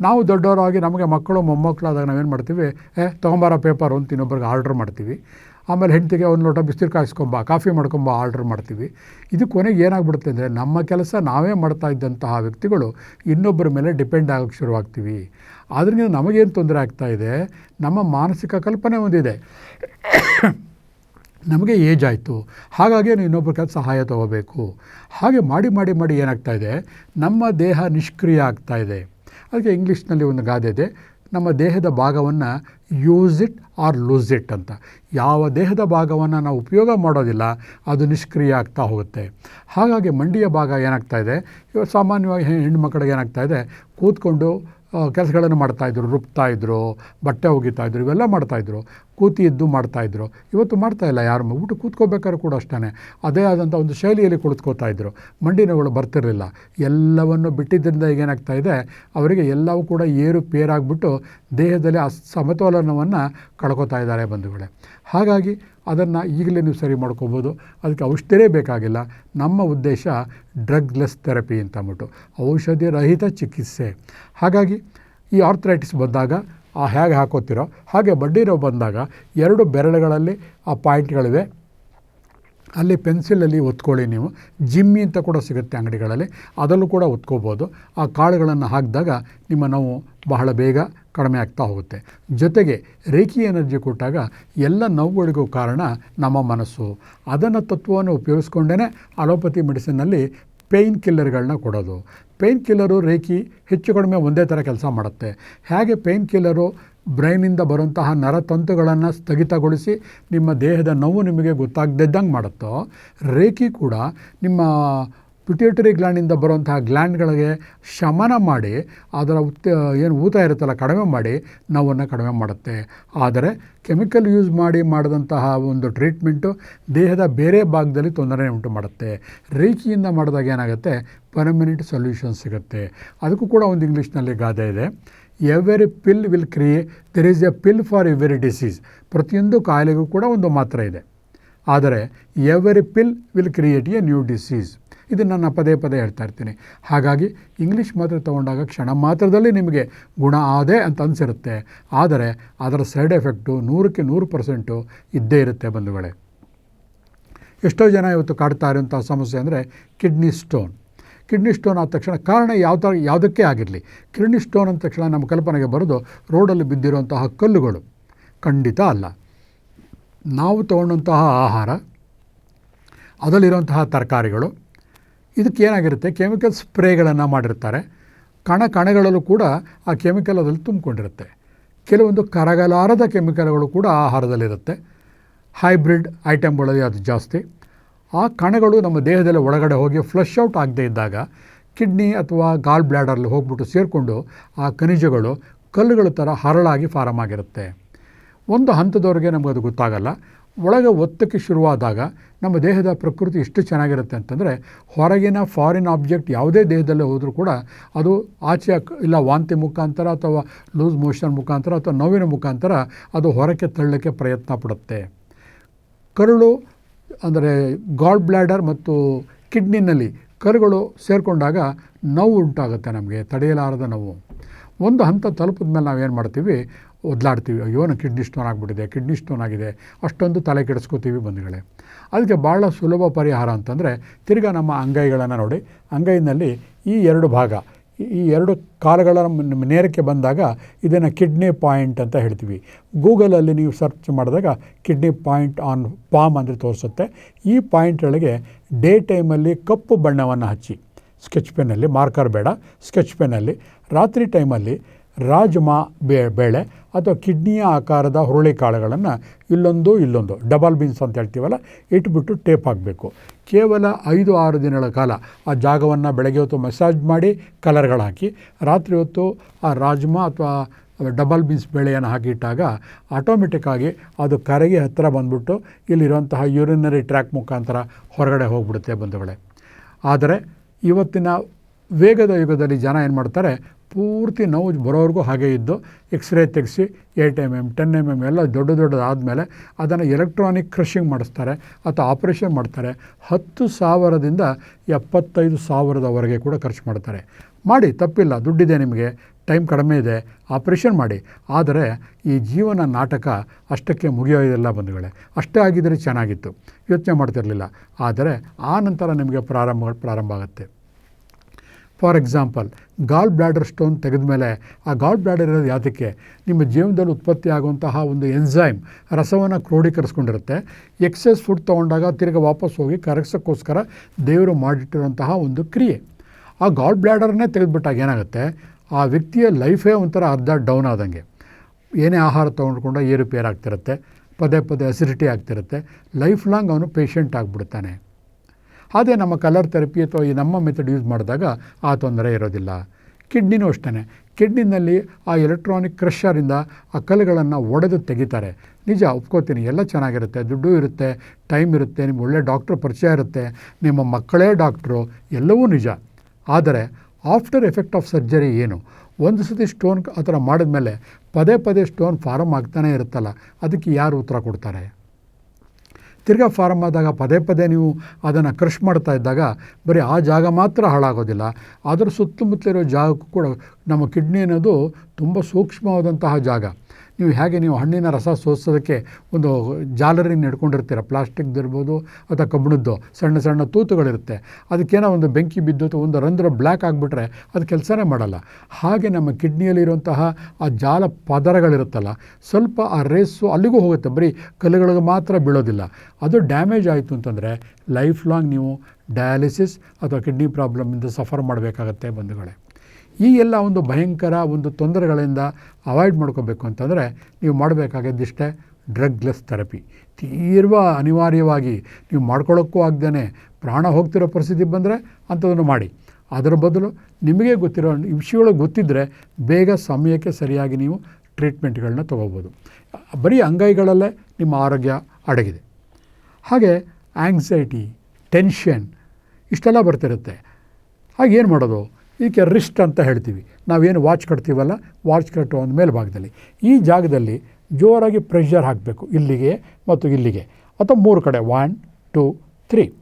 Speaker 1: ನಾವು ದೊಡ್ಡವರಾಗಿ ನಮಗೆ ಮಕ್ಕಳು, ಮೊಮ್ಮಕ್ಕಳಾದಾಗ ನಾವೇನು ಮಾಡ್ತೀವಿ, ಏ, ತೊಗೊಂಬಾರ ಪೇಪರ್ ಅಂತ ಇನ್ನೊಬ್ರಿಗೆ ಆರ್ಡ್ರ್ ಮಾಡ್ತೀವಿ. ಆಮೇಲೆ ಹೆಂಡತಿಗೆ ಒಂದು ಲೋಟ ಬಿಸಿಲು ಕಾಯಿಸ್ಕೊಂಬ, ಕಾಫಿ ಮಾಡ್ಕೊಂಬ ಆರ್ಡ್ರ್ ಮಾಡ್ತೀವಿ. ಇದು ಕೊನೆಗೆ ಏನಾಗ್ಬಿಡುತ್ತೆ ಅಂದರೆ ನಮ್ಮ ಕೆಲಸ ನಾವೇ ಮಾಡ್ತಾ ಇದ್ದಂತಹ ವ್ಯಕ್ತಿಗಳು ಇನ್ನೊಬ್ಬರ ಮೇಲೆ ಡಿಪೆಂಡ್ ಆಗೋಕ್ಕೆ ಶುರುವಾಗ್ತೀವಿ. ಆದ್ದರಿಂದ ನಮಗೇನು ತೊಂದರೆ ಆಗ್ತಾ ಇದೆ? ನಮ್ಮ ಮಾನಸಿಕ ಕಲ್ಪನೆ ಒಂದಿದೆ. ನಮಗೆ ಏಜ್ ಆಯಿತು. ಹಾಗಾಗಿ ಇನ್ನೊಬ್ಬರ ಕೆಲಸ ಸಹಾಯ ತೊಗೋಬೇಕು. ಹಾಗೆ ಮಾಡಿ ಮಾಡಿ ಮಾಡಿ ಏನಾಗ್ತಾ ಇದೆ? ನಮ್ಮ ದೇಹ ನಿಷ್ಕ್ರಿಯ ಆಗ್ತಾ ಇದೆ. ಅದಕ್ಕೆ ಇಂಗ್ಲೀಷ್ನಲ್ಲಿ ಒಂದು ಗಾದೆ ಇದೆ. ನಮ್ಮ ದೇಹದ ಭಾಗವನ್ನು use it or lose it ಅಂತ. ಯಾವ ದೇಹದ ಭಾಗವನ್ನು ನಾವು ಉಪಯೋಗ ಮಾಡೋದಿಲ್ಲ, ಅದು ನಿಷ್ಕ್ರಿಯ ಆಗ್ತಾ ಹೋಗುತ್ತೆ. ಹಾಗಾಗಿ ಮಂಡಿಯ ಭಾಗ ಏನಾಗ್ತಾ ಇದೆ? ಸಾಮಾನ್ಯವಾಗಿ ಹೆಣ್ಮಕ್ಳಿಗೆ ಏನಾಗ್ತಾ ಇದೆ? ಕೂತ್ಕೊಂಡು ಕೆಲಸಗಳನ್ನು ಮಾಡ್ತಾಯಿದ್ರು ರುಬ್ತಾಯಿದ್ರು ಬಟ್ಟೆ ಒಗಿತಾಯಿದ್ರು ಇವೆಲ್ಲ ಮಾಡ್ತಾಯಿದ್ರು ಕೂತಿ ಎದ್ದು ಮಾಡ್ತಾಯಿದ್ರು ಇವತ್ತು ಮಾಡ್ತಾಯಿಲ್ಲ ಯಾರು? ಊಟ ಕೂತ್ಕೋಬೇಕಾದ್ರೂ ಕೂಡ ಅಷ್ಟೇ ಅದೇ ಆದಂಥ ಒಂದು ಶೈಲಿಯಲ್ಲಿ ಕುಳಿತುಕೋತಾ ಇದ್ದರು ಬರ್ತಿರಲಿಲ್ಲ. ಎಲ್ಲವನ್ನು ಬಿಟ್ಟಿದ್ದರಿಂದ ಈಗ ಏನಾಗ್ತಾ ಇದೆ? ಅವರಿಗೆ ಎಲ್ಲವೂ ಕೂಡ ಏರು ಪೇರಾಗ್ಬಿಟ್ಟು ದೇಹದಲ್ಲಿ ಆ ಸಮತೋಲನವನ್ನು ಕಳ್ಕೊತಾ ಇದ್ದಾರೆ ಬಂಧುಗಳೇ. ಹಾಗಾಗಿ ಅದನ್ನು ಈಗಲೇ ನೀವು ಸರಿ ಮಾಡ್ಕೋಬೋದು. ಅದಕ್ಕೆ ಔಷಧಿಯೇ ಬೇಕಾಗಿಲ್ಲ. ನಮ್ಮ ಉದ್ದೇಶ ಡ್ರಗ್ಲೆಸ್ ಥೆರಪಿ ಅಂತ ಅಂದ್ಬಿಟ್ಟು ಔಷಧಿ ರಹಿತ ಚಿಕಿತ್ಸೆ. ಹಾಗಾಗಿ ಈ ಆರ್ಥರೈಟಿಸ್ ಬಂದಾಗ ಆ ಹೇಗೆ ಹಾಕೋತಿರೋ ಹಾಗೆ ಬಡ್ಡಿ ನೋವು ಬಂದಾಗ ಎರಡು ಬೆರಳುಗಳಲ್ಲಿ ಆ ಪಾಯಿಂಟ್ಗಳಿವೆ. ಅಲ್ಲಿ ಪೆನ್ಸಿಲಲ್ಲಿ ಒತ್ಕೊಳ್ಳಿ ನೀವು. ಜಿಮ್ಮಿ ಅಂತ ಕೂಡ ಸಿಗುತ್ತೆ ಅಂಗಡಿಗಳಲ್ಲಿ. ಅದರಲ್ಲೂ ಕೂಡ ಒತ್ಕೋಬೋದು. ಆ ಕಾಳುಗಳನ್ನು ಹಾಕಿದಾಗ ನಿಮ್ಮ ನೋವು ಬಹಳ ಬೇಗ ಕಡಿಮೆ ಆಗ್ತಾ ಹೋಗುತ್ತೆ. ಜೊತೆಗೆ ರೇಖಿ ಎನರ್ಜಿ ಕೊಟ್ಟಾಗ ಎಲ್ಲ ನೋವುಗಳಿಗೂ ಕಾರಣ ನಮ್ಮ ಮನಸ್ಸು. ಅದನ್ನು ತತ್ವವನ್ನು ಉಪಯೋಗಿಸ್ಕೊಂಡೇ ಅಲೋಪತಿ ಮೆಡಿಸಿನ್ನಲ್ಲಿ ಪೇಯ್ನ್ ಕಿಲ್ಲರ್ಗಳನ್ನ ಕೊಡೋದು. ಪೇಯ್ನ್ ಕಿಲ್ಲರು ರೇಖಿ ಹೆಚ್ಚು ಕಡಿಮೆ ಒಂದೇ ಥರ ಕೆಲಸ ಮಾಡುತ್ತೆ. ಹೇಗೆ ಪೇಯ್ನ್ ಕಿಲ್ಲರು ಬ್ರೈನಿಂದ ಬರುವಂತಹ ನರತಂತುಗಳನ್ನು ಸ್ಥಗಿತಗೊಳಿಸಿ ನಿಮ್ಮ ದೇಹದ ನೋವು ನಿಮಗೆ ಗೊತ್ತಾಗದಿದ್ದಂಗೆ ಮಾಡುತ್ತೋ, ರೇಖಿ ಕೂಡ ನಿಮ್ಮ ಪಿಟ್ಯೂಟರಿ ಗ್ಲ್ಯಾಂಡಿಂದ ಬರುವಂತಹ ಗ್ಲ್ಯಾಂಡ್ಗಳಿಗೆ ಶಮನ ಮಾಡಿ, ಅದರ ಉತ್ತ, ಏನು ಊತ ಇರುತ್ತಲ್ಲ, ಕಡಿಮೆ ಮಾಡಿ, ನೋವನ್ನು ಕಡಿಮೆ ಮಾಡುತ್ತೆ. ಆದರೆ ಕೆಮಿಕಲ್ ಯೂಸ್ ಮಾಡಿ ಮಾಡಿದಂತಹ ಒಂದು ಟ್ರೀಟ್ಮೆಂಟು ದೇಹದ ಬೇರೆ ಭಾಗದಲ್ಲಿ ತೊಂದರೆ ಉಂಟು ಮಾಡುತ್ತೆ. ರೀಚಿಯಿಂದ ಮಾಡಿದಾಗ ಏನಾಗುತ್ತೆ? ಪರ್ಮನೆಂಟ್ ಸೊಲ್ಯೂಷನ್ ಸಿಗುತ್ತೆ. ಅದಕ್ಕೂ ಕೂಡ ಒಂದು ಇಂಗ್ಲೀಷ್ನಲ್ಲಿ ಗಾದೆ ಇದೆ. Every pill will create there is a pill for every disease ಪ್ರತಿಯೊಂದು ಕಾಯಿಲೆಗೂ ಕೂಡ ಒಂದು ಮಾತ್ರೆ ಇದೆ. ಆದರೆ every pill will create a new disease ಇದನ್ನು ನಾನು ಪದೇ ಪದೇ ಹೇಳ್ತಾ ಇರ್ತೀನಿ. ಹಾಗಾಗಿ ಇಂಗ್ಲೀಷ್ ಮಾತ್ರ ತೊಗೊಂಡಾಗ ಕ್ಷಣ ಮಾತ್ರದಲ್ಲಿ ನಿಮಗೆ ಗುಣ ಆದೆ ಅಂತ ಅನಿಸಿರುತ್ತೆ. ಆದರೆ ಅದರ ಸೈಡ್ ಎಫೆಕ್ಟು ನೂರಕ್ಕೆ ನೂರು ಪರ್ಸೆಂಟು ಇದ್ದೇ ಇರುತ್ತೆ ಬಂಧುಗಳೇ. ಎಷ್ಟೋ ಜನ ಇವತ್ತು ಕಾಡ್ತಾ ಇರುವಂಥ ಸಮಸ್ಯೆ ಅಂದರೆ ಕಿಡ್ನಿ ಸ್ಟೋನ್. ಕಿಡ್ನಿ ಸ್ಟೋನ್ ಆದ ತಕ್ಷಣ ಕಾರಣ ಯಾವ ಥರ ಯಾವುದಕ್ಕೆ ಆಗಿರಲಿ. ಕಿಡ್ನಿ ಸ್ಟೋನ್ ಅಂದ ತಕ್ಷಣ ನಮ್ಮ ಕಲ್ಪನೆಗೆ ಬರೋದು ರೋಡಲ್ಲಿ ಬಿದ್ದಿರುವಂತಹ ಕಲ್ಲುಗಳು. ಖಂಡಿತ ಅಲ್ಲ. ನಾವು ತಗೊಂಡಂತಹ ಆಹಾರ, ಅದರಲ್ಲಿರುವಂತಹ ತರಕಾರಿಗಳು ಇದಕ್ಕೆ ಏನಾಗಿರುತ್ತೆ ಕೆಮಿಕಲ್ ಸ್ಪ್ರೇಗಳನ್ನು ಮಾಡಿರ್ತಾರೆ. ಕಣ ಕಣಗಳಲ್ಲೂ ಕೂಡ ಆ ಕೆಮಿಕಲ್ ಅದರಲ್ಲಿ ತುಂಬಿಕೊಂಡಿರುತ್ತೆ. ಕೆಲವೊಂದು ಕರಗಲಾರದ ಕೆಮಿಕಲ್ಗಳು ಕೂಡ ಆಹಾರದಲ್ಲಿರುತ್ತೆ. ಹೈಬ್ರಿಡ್ ಐಟಮ್ಗಳಲ್ಲಿ ಅದು ಜಾಸ್ತಿ. ಆ ಕಣಗಳು ನಮ್ಮ ದೇಹದಲ್ಲಿ ಒಳಗಡೆ ಹೋಗಿ ಫ್ಲಶ್ ಔಟ್ ಆಗದೇ ಇದ್ದಾಗ ಕಿಡ್ನಿ ಅಥವಾ ಗಾಲ್ ಬ್ಲ್ಯಾಡರಲ್ಲಿ ಹೋಗ್ಬಿಟ್ಟು ಸೇರಿಕೊಂಡು ಆ ಖನಿಜಗಳು ಕಲ್ಲುಗಳ ಥರ ಹರಳಾಗಿ ಫಾರಮ್ ಆಗಿರುತ್ತೆ. ಒಂದು ಹಂತದವರೆಗೆ ನಮಗದು ಗೊತ್ತಾಗಲ್ಲ. ಒಳಗೆ ಒತ್ತಕ್ಕೆ ಶುರುವಾದಾಗ ನಮ್ಮ ದೇಹದ ಪ್ರಕೃತಿ ಎಷ್ಟು ಚೆನ್ನಾಗಿರುತ್ತೆ ಅಂತಂದರೆ ಹೊರಗಿನ ಫಾರಿನ್ ಆಬ್ಜೆಕ್ಟ್ ಯಾವುದೇ ದೇಹದಲ್ಲೇ ಹೋದರೂ ಕೂಡ ಅದು ಆಚೆ ಇಲ್ಲ ವಾಂತಿ ಮುಖಾಂತರ ಅಥವಾ ಲೂಸ್ ಮೋಷನ್ ಮುಖಾಂತರ ಅಥವಾ ನೋವಿನ ಮುಖಾಂತರ ಅದು ಹೊರಕ್ಕೆ ತಳ್ಳಕ್ಕೆ ಪ್ರಯತ್ನ ಪಡುತ್ತೆ. ಕರುಳು ಅಂದರೆ ಗಾಡ್ ಬ್ಲ್ಯಾಡರ್ ಮತ್ತು ಕಿಡ್ನಿನಲ್ಲಿ ಕರುಗಳು ಸೇರಿಕೊಂಡಾಗ ನೋವು ಉಂಟಾಗುತ್ತೆ ನಮಗೆ, ತಡೆಯಲಾರದ ನೋವು. ಒಂದು ಹಂತ ತಲುಪಿದ ಮೇಲೆ ನಾವೇನು ಮಾಡ್ತೀವಿ ಒದ್ಲಾಡ್ತೀವಿ, ಅಯ್ಯೋ ನನ್ನ ಕಿಡ್ನಿ ಸ್ಟೋನ್ ಆಗಿಬಿಟ್ಟಿದೆ, ಕಿಡ್ನಿ ಸ್ಟೋನ್ ಆಗಿದೆ, ಅಷ್ಟೊಂದು ತಲೆ ಕೆಡಿಸ್ಕೋತೀವಿ ಬಂಧುಗಳೇ. ಅದಕ್ಕೆ ಭಾಳ ಸುಲಭ ಪರಿಹಾರ ಅಂತಂದರೆ, ತಿರ್ಗಾ ನಮ್ಮ ಅಂಗೈಗಳನ್ನು ನೋಡಿ, ಅಂಗೈನಲ್ಲಿ ಈ ಎರಡು ಭಾಗ, ಈ ಎರಡು ಕಾಲುಗಳ ನೇರಕ್ಕೆ ಬಂದಾಗ ಇದನ್ನು ಕಿಡ್ನಿ ಪಾಯಿಂಟ್ ಅಂತ ಹೇಳ್ತೀವಿ. ಗೂಗಲಲ್ಲಿ ನೀವು ಸರ್ಚ್ ಮಾಡಿದಾಗ ಕಿಡ್ನಿ ಪಾಯಿಂಟ್ ಆನ್ ಪಾಮ್ ಅಂದರೆ ತೋರಿಸುತ್ತೆ. ಈ ಪಾಯಿಂಟ್ಗಳಿಗೆ ಡೇ ಟೈಮಲ್ಲಿ ಕಪ್ಪು ಬಣ್ಣವನ್ನು ಹಚ್ಚಿ, ಸ್ಕೆಚ್ ಪೆನ್ನಲ್ಲಿ, ಮಾರ್ಕರ್ ಬೇಡ, ಸ್ಕೆಚ್ ಪೆನ್ನಲ್ಲಿ, ರಾತ್ರಿ ಟೈಮಲ್ಲಿ ರಾಜ್ಮಾ ಬೇ, ಬೇಳೆ ಅಥವಾ ಕಿಡ್ನಿಯ ಆಕಾರದ ಹುರುಳಿಕಾಳುಗಳನ್ನು ಇಲ್ಲೊಂದು ಇಲ್ಲೊಂದು, ಡಬಲ್ ಬೀನ್ಸ್ ಅಂತ ಹೇಳ್ತೀವಲ್ಲ, ಇಟ್ಬಿಟ್ಟು ಟೇಪ್ ಹಾಕಬೇಕು. ಕೇವಲ ಐದು, ಆರು ದಿನಗಳ ಕಾಲ ಆ ಜಾಗವನ್ನು ಬೆಳಗ್ಗೆ ಹೊತ್ತು ಮಸಾಜ್ ಮಾಡಿ ಕಲರ್ಗಳು ಹಾಕಿ, ರಾತ್ರಿ ಹೊತ್ತು ಆ ರಾಜ್ಮಾ ಅಥವಾ ಡಬಲ್ ಬೀನ್ಸ್ ಬೇಳೆಯನ್ನು ಹಾಕಿಟ್ಟಾಗ ಆಟೋಮೆಟಿಕ್ಕಾಗಿ ಅದು ಕರೆಗೆ ಹತ್ತಿರ ಬಂದ್ಬಿಟ್ಟು ಇಲ್ಲಿರುವಂತಹ ಯೂರಿನರಿ ಟ್ರ್ಯಾಕ್ ಮುಖಾಂತರ ಹೊರಗಡೆ ಹೋಗ್ಬಿಡುತ್ತೆ ಬಂಧುಗಳೇ. ಆದರೆ ಇವತ್ತಿನ ವೇಗದ ಯುಗದಲ್ಲಿ ಜನ ಏನು ಮಾಡ್ತಾರೆ, ಪೂರ್ತಿ ನೋವು ಬರೋವರೆಗೂ ಹಾಗೆ ಇದ್ದು ಎಕ್ಸ್ರೇ ತೆಗೆಸಿ eight m m ten m m ಎಲ್ಲ ದೊಡ್ಡ ದೊಡ್ಡದಾದಮೇಲೆ ಅದನ್ನು ಎಲೆಕ್ಟ್ರಾನಿಕ್ ಕ್ರಷಿಂಗ್ ಮಾಡಿಸ್ತಾರೆ ಅಥವಾ ಆಪ್ರೇಷನ್ ಮಾಡ್ತಾರೆ. ಹತ್ತು ಸಾವಿರದಿಂದ ಎಪ್ಪತ್ತೈದು ಸಾವಿರದವರೆಗೆ ಕೂಡ ಖರ್ಚು ಮಾಡ್ತಾರೆ. ಮಾಡಿ, ತಪ್ಪಿಲ್ಲ, ದುಡ್ಡಿದೆ ನಿಮಗೆ ಟೈಮ್ ಕಡಿಮೆ ಇದೆ ಆಪ್ರೇಷನ್ ಮಾಡಿ. ಆದರೆ ಈ ಜೀವನ ನಾಟಕ ಅಷ್ಟಕ್ಕೆ ಮುಗಿಯೋದಿಲ್ಲ ಬಂಧುಗಳೇ. ಅಷ್ಟೇ ಆಗಿದ್ದರೆ ಚೆನ್ನಾಗಿತ್ತು. ಯೋಚನೆ ಮಾಡ್ತಿರಲಿಲ್ಲ. ಆದರೆ ಆ ನಂತರ ನಿಮಗೆ ಪ್ರಾರಂಭ ಪ್ರಾರಂಭ ಆಗುತ್ತೆ. For example gall bladder stone ತೆಗೆದ ಮೇಲೆ ಆ ಗಾಲ್ ಬ್ಲ್ಯಾಡರ್ ಇರೋದು ಯಾತಕ್ಕೆ? ನಿಮ್ಮ ಜೀವನದಲ್ಲಿ ಉತ್ಪತ್ತಿ ಆಗುವಂತಹ ಒಂದು ಎನ್ಝೈಮ್ ರಸವನ್ನು ಕ್ರೋಢೀಕರಿಸ್ಕೊಂಡಿರುತ್ತೆ. ಎಕ್ಸಸ್ ಫುಡ್ ತೊಗೊಂಡಾಗ ತಿರ್ಗಿ ವಾಪಸ್ ಹೋಗಿ ಕರಗಿಸೋಕ್ಕೋಸ್ಕರ ದೇವರು ಮಾಡಿಟ್ಟಿರುವಂತಹ ಒಂದು ಕ್ರಿಯೆ. ಆ ಗಾಲ್ ಬ್ಲ್ಯಾಡರ್ನೇ ತೆಗೆದುಬಿಟ್ಟಾಗ ಏನಾಗುತ್ತೆ? ಆ ವ್ಯಕ್ತಿಯ ಲೈಫೇ ಒಂಥರ ಅರ್ಧ ಡೌನ್ ಆದಂಗೆ. ಏನೇ ಆಹಾರ ತೊಗೊಂಡ್ಕೊಂಡು ಏರುಪೇರಾಗ್ತಿರುತ್ತೆ ಪದೇ ಪದೇ ಅಸಿಡಿಟಿ ಆಗ್ತಿರುತ್ತೆ. ಲೈಫ್ ಲಾಂಗ್ ಅವನು ಪೇಷಂಟ್ ಆಗಿಬಿಡ್ತಾನೆ. ಅದೇ ನಮ್ಮ ಕಲರ್ ಥೆರಪಿ ಅಥವಾ ಈ ನಮ್ಮ ಮೆಥಡ್ ಯೂಸ್ ಮಾಡಿದಾಗ ಆ ತೊಂದರೆ ಇರೋದಿಲ್ಲ. ಕಿಡ್ನಿನೂ ಅಷ್ಟೇ ಕಿಡ್ನಿನಲ್ಲಿ ಆ ಎಲೆಕ್ಟ್ರಾನಿಕ್ ಕ್ರಷರಿಂದ ಆ ಕಲ್ಲುಗಳನ್ನು ಒಡೆದು ತೆಗಿತಾರೆ. ನಿಜ, ಒಪ್ಕೋತೀನಿ. ಎಲ್ಲ ಚೆನ್ನಾಗಿರುತ್ತೆ. ದುಡ್ಡು ಇರುತ್ತೆ, ಟೈಮ್ ಇರುತ್ತೆ, ನಿಮ್ಗೆ ಒಳ್ಳೆ ಡಾಕ್ಟ್ರ್ ಪರಿಚಯ ಇರುತ್ತೆ, ನಿಮ್ಮ ಮಕ್ಕಳೇ ಡಾಕ್ಟ್ರು, ಎಲ್ಲವೂ ನಿಜ. ಆದರೆ ಆಫ್ಟರ್ ಎಫೆಕ್ಟ್ ಆಫ್ ಸರ್ಜರಿ ಏನು? ಒಂದು ಸತಿ ಸ್ಟೋನ್ ಆ ಥರ ಮಾಡಿದ್ಮೇಲೆ ಪದೇ ಪದೇ ಸ್ಟೋನ್ ಫಾರಮ್ ಆಗ್ತಾನೇ ಇರುತ್ತಲ್ಲ, ಅದಕ್ಕೆ ಯಾರು ಉತ್ತರ ಕೊಡ್ತಾರೆ? ತಿರ್ಗಾ ಫಾರಮ್ ಆದಾಗ ಪದೇ ಪದೇ ನೀವು ಅದನ್ನು ಕ್ರಷ್ ಮಾಡ್ತಾ ಇದ್ದಾಗ ಬರೀ ಆ ಜಾಗ ಮಾತ್ರ ಹಾಳಾಗೋದಿಲ್ಲ. ಅದರ ಸುತ್ತಮುತ್ತಲಿರೋ ಜಾಗಕ್ಕೂ ಕೂಡ ನಮ್ಮ ಕಿಡ್ನಿ ಅನ್ನೋದು ತುಂಬ ಸೂಕ್ಷ್ಮವಾದಂತಹ ಜಾಗ. ನೀವು ಹೇಗೆ ನೀವು ಹಣ್ಣಿನ ರಸ ಸೋಸೋದಕ್ಕೆ ಒಂದು ಜಾಲರಿನ ಹಿಡ್ಕೊಂಡಿರ್ತೀರ? ಪ್ಲಾಸ್ಟಿಕ್ದು ಇರ್ಬೋದು ಅಥವಾ ಕಬ್ಬಿಣದ್ದು, ಸಣ್ಣ ಸಣ್ಣ ತೂತುಗಳಿರುತ್ತೆ. ಅದಕ್ಕೇನೋ ಒಂದು ಬೆಂಕಿ ಬಿದ್ದು ಅಥವಾ ಒಂದು ರಂಧ್ರ ಬ್ಲ್ಯಾಕ್ ಆಗಿಬಿಟ್ರೆ ಅದು ಕೆಲಸನೇ ಮಾಡಲ್ಲ. ಹಾಗೆ ನಮ್ಮ ಕಿಡ್ನಿಯಲ್ಲಿರುವಂತಹ ಆ ಜಾಲ ಪದರಗಳಿರುತ್ತಲ್ಲ, ಸ್ವಲ್ಪ ಆ ರೇಸು ಅಲ್ಲಿಗೂ ಹೋಗುತ್ತೆ. ಬರೀ ಕಲ್ಲುಗಳಿಗೆ ಮಾತ್ರ ಬೀಳೋದಿಲ್ಲ. ಅದು ಡ್ಯಾಮೇಜ್ ಆಯಿತು ಅಂತಂದರೆ ಲೈಫ್ ಲಾಂಗ್ ನೀವು ಡಯಾಲಿಸಿಸ್ ಅಥವಾ ಕಿಡ್ನಿ ಪ್ರಾಬ್ಲಮಿಂದ ಸಫರ್ ಮಾಡಬೇಕಾಗತ್ತೆ ಬಂಧುಗಳೇ. ಈ ಎಲ್ಲ ಒಂದು ಭಯಂಕರ ಒಂದು ತೊಂದರೆಗಳಿಂದ ಅವಾಯ್ಡ್ ಮಾಡ್ಕೋಬೇಕು ಅಂತಂದರೆ ನೀವು ಮಾಡಬೇಕಾಗಿದ್ದಿಷ್ಟೇ ಡ್ರಗ್ಲೆಸ್ ಥೆರಪಿ ತೀರ್ವ ಅನಿವಾರ್ಯವಾಗಿ ನೀವು ಮಾಡ್ಕೊಳ್ಳೋಕ್ಕೂ ಆಗ್ದೇ ಪ್ರಾಣ ಹೋಗ್ತಿರೋ ಪರಿಸ್ಥಿತಿ ಬಂದರೆ ಅಂಥದನ್ನು ಮಾಡಿ. ಅದರ ಬದಲು ನಿಮಗೆ ಗೊತ್ತಿರೋ ವಿಷಯಗಳು ಗೊತ್ತಿದ್ದರೆ ಬೇಗ ಸಮಯಕ್ಕೆ ಸರಿಯಾಗಿ ನೀವು ಟ್ರೀಟ್ಮೆಂಟ್ಗಳನ್ನ ತೊಗೋಬೋದು. ಬರೀ ಅಂಗೈಗಳಲ್ಲೇ ನಿಮ್ಮ ಆರೋಗ್ಯ ಅಡಗಿದೆ. ಹಾಗೆ ಆ್ಯಂಗ್ಸೈಟಿ ಟೆನ್ಷನ್ ಇಷ್ಟೆಲ್ಲ ಬರ್ತಿರುತ್ತೆ. ಹಾಗೆ ಏನು ಮಾಡೋದು? ಇದಕ್ಕೆ ರಿಸ್ಟ್ ಅಂತ ಹೇಳ್ತೀವಿ. ನಾವೇನು ವಾಚ್ ಕಟ್ತೀವಲ್ಲ, ವಾಚ್ ಕಟ್ಟುವ ಒಂದು ಮೇಲ್ಭಾಗದಲ್ಲಿ. ಈ ಜಾಗದಲ್ಲಿ ಜೋರಾಗಿ ಪ್ರೆಷರ್ ಹಾಕಬೇಕು. ಇಲ್ಲಿಗೆ ಮತ್ತು ಇಲ್ಲಿಗೆ. ಅಥವಾ ಮೂರು ಕಡೆ. ಒನ್ ಟೂ ತ್ರೀ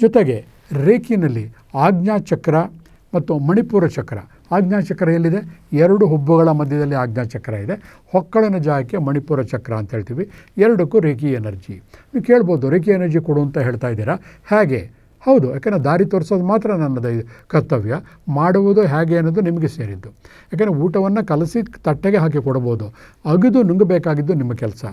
Speaker 1: ಜೊತೆಗೆ ರೇಖಿನಲ್ಲಿ ಆಜ್ಞಾಚಕ್ರ ಮತ್ತು ಮಣಿಪುರ ಚಕ್ರ. ಆಜ್ಞಾಚಕ್ರ ಎಲ್ಲಿದೆ? ಎರಡು ಹುಬ್ಬುಗಳ ಮಧ್ಯದಲ್ಲಿ ಆಜ್ಞಾಚಕ್ರ ಇದೆ. ಹೊಕ್ಕಳನ ಜಾಗಕ್ಕೆ ಮಣಿಪುರ ಚಕ್ರ ಅಂತ ಹೇಳ್ತೀವಿ. ಎರಡಕ್ಕೂ ರೇಖಿ ಎನರ್ಜಿ. ನೀವು ಕೇಳ್ಬೋದು ರೇಖಿ ಎನರ್ಜಿ ಕೊಡು ಅಂತ ಹೇಳ್ತಾ ಇದ್ದೀರಾ? ಹೇಗೆ? ಹೌದು, ಯಾಕೆಂದರೆ ದಾರಿ ತೋರಿಸೋದು ಮಾತ್ರ ನನ್ನದು ಕರ್ತವ್ಯ. ಮಾಡುವುದು ಹೇಗೆ ಅನ್ನೋದು ನಿಮಗೆ ಸೇರಿದ್ದು. ಯಾಕೆಂದರೆ ಊಟವನ್ನು ಕಲಸಿ ತಟ್ಟೆಗೆ ಹಾಕಿ ಕೊಡ್ಬೋದು. ಅಗಿದು ನುಂಗಬೇಕಾಗಿದ್ದು ನಿಮ್ಮ ಕೆಲಸ.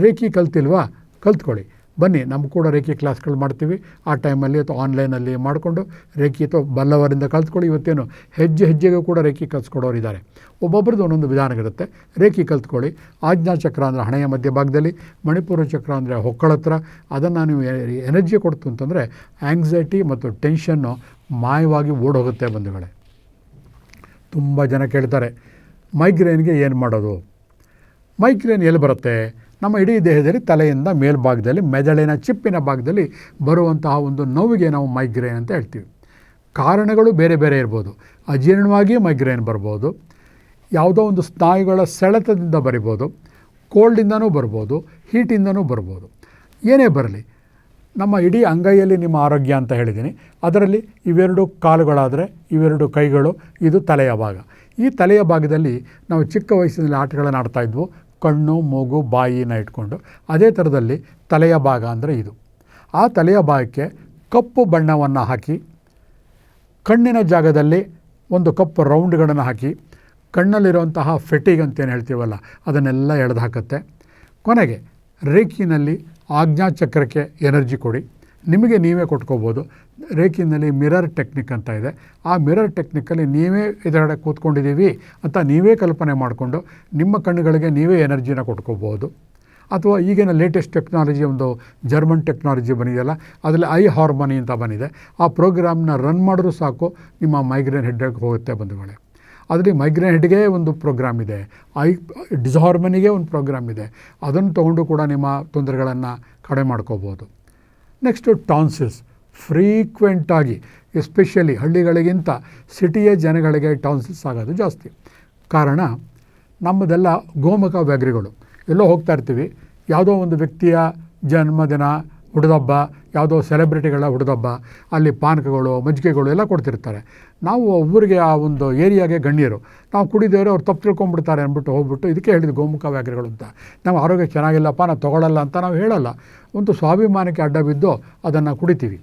Speaker 1: ರೇಖಿ ಕಲ್ತಿಲ್ವಾ? ಕಲ್ತ್ಕೊಳ್ಳಿ. ಬನ್ನಿ ನಮ್ಮ ಕೂಡ ರೇಖಿ ಕ್ಲಾಸ್ಗಳು ಮಾಡ್ತೀವಿ. ಆ ಟೈಮಲ್ಲಿ ಅಥವಾ ಆನ್ಲೈನಲ್ಲಿ ಮಾಡಿಕೊಂಡು ರೇಖಿ ಅಥವಾ ಬಲ್ಲವರಿಂದ ಕಲ್ತ್ಕೊಳ್ಳಿ. ಇವತ್ತೇನು ಹೆಜ್ಜೆ ಹೆಜ್ಜೆಗೂ ಕೂಡ ರೇಖಿ ಕಲ್ಸ್ಕೊಡೋರು ಇದ್ದಾರೆ ಒಬ್ಬೊಬ್ರದ್ದು ಒಂದೊಂದು ವಿಧಾನ ಇರುತ್ತೆ. ರೇಖಿ ಕಲ್ತ್ಕೊಳ್ಳಿ. ಆಜ್ಞಾ ಚಕ್ರ ಅಂದರೆ ಹಣೆಯ ಮಧ್ಯಭಾಗದಲ್ಲಿ, ಮಣಿಪುರ ಚಕ್ರ ಅಂದರೆ ಹೊಕ್ಕಳ ಹತ್ರ. ಅದನ್ನು ನೀವು ಎನರ್ಜಿ ಕೊಡ್ತು ಅಂತಂದರೆ ಆ್ಯಂಗ್ಸೈಟಿ ಮತ್ತು ಟೆನ್ಷನ್ನು ಮಾಯವಾಗಿ ಓಡೋಗುತ್ತೆ ಬಂಧುಗಳೇ. ತುಂಬ ಜನ ಕೇಳ್ತಾರೆ, ಮೈಗ್ರೇನ್ಗೆ ಏನು ಮಾಡೋದು? ಮೈಗ್ರೇನ್ ಎಲ್ಲಿ ಬರುತ್ತೆ? ನಮ್ಮ ಇಡೀ ದೇಹದಲ್ಲಿ ತಲೆಯಿಂದ ಮೇಲ್ಭಾಗದಲ್ಲಿ, ಮೆದಳಿನ ಚಿಪ್ಪಿನ ಭಾಗದಲ್ಲಿ ಬರುವಂತಹ ಒಂದು ನೋವಿಗೆ ನಾವು ಮೈಗ್ರೇನ್ ಅಂತ ಹೇಳ್ತೀವಿ. ಕಾರಣಗಳು ಬೇರೆ ಬೇರೆ ಇರ್ಬೋದು. ಅಜೀರ್ಣವಾಗಿ ಮೈಗ್ರೇನ್ ಬರ್ಬೋದು. ಯಾವುದೋ ಒಂದು ಸ್ನಾಯುಗಳ ಸೆಳೆತದಿಂದ ಬರಿಬೋದು. ಕೋಲ್ಡಿಂದನೂ ಬರ್ಬೋದು. ಹೀಟಿಂದನೂ ಬರ್ಬೋದು. ಏನೇ ಬರಲಿ, ನಮ್ಮ ಇಡೀ ಅಂಗೈಯಲ್ಲಿ ನಿಮ್ಮ ಆರೋಗ್ಯ ಅಂತ ಹೇಳಿದ್ದೀನಿ. ಅದರಲ್ಲಿ ಇವೆರಡು ಕಾಲುಗಳಾದರೆ, ಇವೆರಡು ಕೈಗಳು, ಇದು ತಲೆಯ ಭಾಗ. ಈ ತಲೆಯ ಭಾಗದಲ್ಲಿ ನಾವು ಚಿಕ್ಕ ವಯಸ್ಸಿನಲ್ಲಿ ಆಟಗಳನ್ನು ಆಡ್ತಾ ಇದ್ವು. ಕಣ್ಣು, ಮೂಗು, ಬಾಯಿನ ಇಟ್ಕೊಂಡು ಅದೇ ಥರದಲ್ಲಿ ತಲೆಯ ಭಾಗ ಅಂದರೆ ಇದು. ಆ ತಲೆಯ ಭಾಗಕ್ಕೆ ಕಪ್ಪು ಬಣ್ಣವನ್ನು ಹಾಕಿ, ಕಣ್ಣಿನ ಜಾಗದಲ್ಲಿ ಒಂದು ಕಪ್ಪು ರೌಂಡ್ಗಳನ್ನು ಹಾಕಿ, ಕಣ್ಣಲ್ಲಿರುವಂತಹ ಫೆಟಿಗ್ ಅಂತೇನು ಹೇಳ್ತೀವಲ್ಲ, ಅದನ್ನೆಲ್ಲ ಎಳೆದು ಹಾಕುತ್ತೆ. ಕೊನೆಗೆ ರೇಖಿನಲ್ಲಿ ಆಜ್ಞಾಚಕ್ರಕ್ಕೆ ಎನರ್ಜಿ ಕೊಡಿ. ನಿಮಗೆ ನೀವೇ ಕೊಟ್ಕೋಬೋದು. ರೇಖಿನಲ್ಲಿ ಮಿರರ್ ಟೆಕ್ನಿಕ್ ಅಂತ ಇದೆ. ಆ ಮಿರರ್ ಟೆಕ್ನಿಕ್ಕಲ್ಲಿ ನೀವೇ ಎದುರಡೆ ಕೂತ್ಕೊಂಡಿದ್ದೀವಿ ಅಂತ ನೀವೇ ಕಲ್ಪನೆ ಮಾಡಿಕೊಂಡು ನಿಮ್ಮ ಕಣ್ಣುಗಳಿಗೆ ನೀವೇ ಎನರ್ಜಿನ ಕೊಟ್ಕೋಬೋದು. ಅಥವಾ ಈಗಿನ ಲೇಟೆಸ್ಟ್ ಟೆಕ್ನಾಲಜಿ ಒಂದು ಜರ್ಮನ್ ಟೆಕ್ನಾಲಜಿ ಬಂದಿದೆಯಲ್ಲ, ಅದರಲ್ಲಿ ಐ ಹಾರ್ಮೋನಿ ಅಂತ ಬಂದಿದೆ. ಆ ಪ್ರೋಗ್ರಾಮ್ನ ರನ್ ಮಾಡಿದ್ರೂ ಸಾಕು, ನಿಮ್ಮ ಮೈಗ್ರೇನ್ ಹೆಡ್ಗೆ ಹೋಗುತ್ತೆ ಬಂಧುಗಳೇ. ಅದರಲ್ಲಿ ಮೈಗ್ರೇನ್ ಹೆಡ್ಗೆ ಒಂದು ಪ್ರೋಗ್ರಾಮ್ ಇದೆ. ಐ ಡಿಸ್ಹಾರ್ಮನಿಗೆ ಒಂದು ಪ್ರೋಗ್ರಾಮ್ ಇದೆ. ಅದನ್ನು ತೊಗೊಂಡು ಕೂಡ ನಿಮ್ಮ ತೊಂದರೆಗಳನ್ನು ಕಡಿಮೆ ಮಾಡ್ಕೋಬೋದು. ನೆಕ್ಸ್ಟು ಟಾನ್ಸಿಲ್ಸ್ ಫ್ರೀಕ್ವೆಂಟಾಗಿ ಎಸ್ಪೆಷಲಿ ಹಳ್ಳಿಗಳಿಗಿಂತ ಸಿಟಿಯ ಜನಗಳಿಗೆ ಟಾನ್ಸಿಲ್ಸ್ ಆಗೋದು ಜಾಸ್ತಿ. ಕಾರಣ, ನಮ್ಮದೆಲ್ಲ ಗೋಮುಖ ವ್ಯಾಘ್ರಿಗಳು. ಎಲ್ಲೋ ಹೋಗ್ತಾ ಇರ್ತೀವಿ. ಯಾವುದೋ ಒಂದು ವ್ಯಕ್ತಿಯ ಜನ್ಮದಿನ ಹುಡುದಬ್ಬ ಯಾವುದೋ ಸೆಲೆಬ್ರಿಟಿಗಳ ಹುಡುದಬ್ಬ ಅಲ್ಲಿ ಪಾನಕಗಳು, ಮಜ್ಜಿಗೆಗಳು ಎಲ್ಲ ಕೊಡ್ತಿರ್ತಾರೆ. ನಾವು ಊರಿಗೆ ಆ ಒಂದು ಏರಿಯಾಗೆ ಗಣ್ಯರು. ನಾವು ಕುಡಿದೇವ್ರೆ ಅವ್ರು ತಪ್ಪು ತಿಳ್ಕೊಂಡ್ಬಿಡ್ತಾರೆ ಅಂದ್ಬಿಟ್ಟು ಹೋಗ್ಬಿಟ್ಟು ಇದಕ್ಕೆ ಹೇಳಿದ್ದು ಗೋಮುಖ ವ್ಯಾಘ್ರಗಳು ಅಂತ. ನಾವು ಆರೋಗ್ಯ ಚೆನ್ನಾಗಿಲ್ಲಪ್ಪ ನಾವು ತೊಗೊಳ್ಳಲ್ಲ ಅಂತ ನಾವು ಹೇಳಲ್ಲ. ಒಂದು ಸ್ವಾಭಿಮಾನಕ್ಕೆ ಅಡ್ಡ ಬಿದ್ದು ಅದನ್ನು ಕುಡಿತೀವಿ.